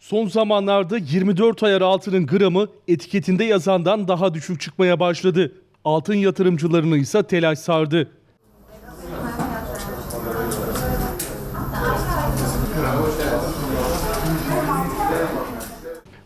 Son zamanlarda 24 ayar altının gramı etiketinde yazandan daha düşük çıkmaya başladı. Altın yatırımcılarını ise telaş sardı.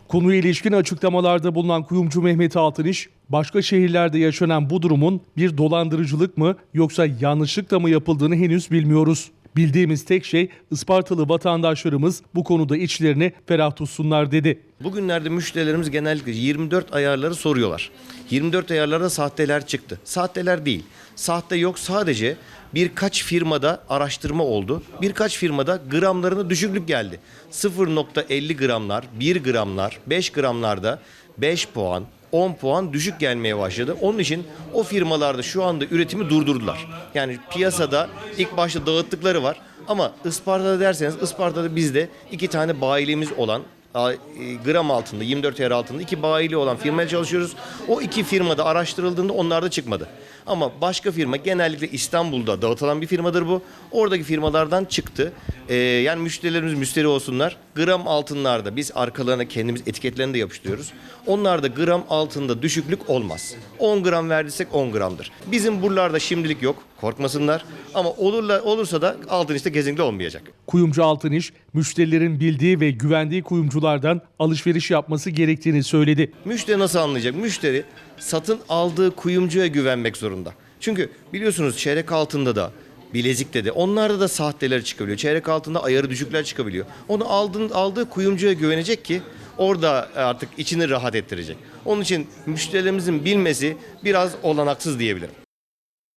Konuya ilişkin açıklamalarda bulunan kuyumcu Mehmet Altıniş, başka şehirlerde yaşanan bu durumun bir dolandırıcılık mı yoksa yanlışlıkla mı yapıldığını henüz bilmiyoruz. Bildiğimiz tek şey Ispartalı vatandaşlarımız bu konuda içlerini ferah tutsunlar dedi. Bugünlerde müşterilerimiz genellikle 24 ayarları soruyorlar. 24 ayarlarda sahteler çıktı. Sahteler değil. Sahte yok sadece birkaç firmada araştırma oldu. Birkaç firmada gramlarına düşüklük geldi. 0.50 gramlar, 1 gramlar, 5 gramlarda 5 puan, 10 puan düşük gelmeye başladı. Onun için o firmalarda şu anda üretimi durdurdular. Yani piyasada ilk başta dağıttıkları var. Ama Isparta'da derseniz Isparta'da bizde iki tane bayiliğimiz olan e, gram altında 24 yer altında iki bayili olan firmaya çalışıyoruz. O iki firmada araştırıldığında onlar da çıkmadı. Ama başka firma genellikle İstanbul'da dağıtılan bir firmadır bu. Oradaki firmalardan çıktı. Ee, yani müşterilerimiz müşteri olsunlar. Gram altınlarda biz arkalarına kendimiz etiketlerini de yapıştırıyoruz. Onlarda gram altında düşüklük olmaz. 10 gram verdiysek 10 gramdır. Bizim buralarda şimdilik yok. Korkmasınlar. Ama olurla, olursa da altın işte kesinlikle olmayacak. Kuyumcu Altıniş, müşterilerin bildiği ve güvendiği kuyumculardan alışveriş yapması gerektiğini söyledi. Müşteri nasıl anlayacak? Müşteri satın aldığı kuyumcuya güvenmek zorunda. Çünkü biliyorsunuz çeyrek altında da bilezikte de onlarda da sahteler çıkabiliyor. Çeyrek altında ayarı düşükler çıkabiliyor. Onu aldığın, aldığı kuyumcuya güvenecek ki orada artık içini rahat ettirecek. Onun için müşterilerimizin bilmesi biraz olanaksız diyebilirim.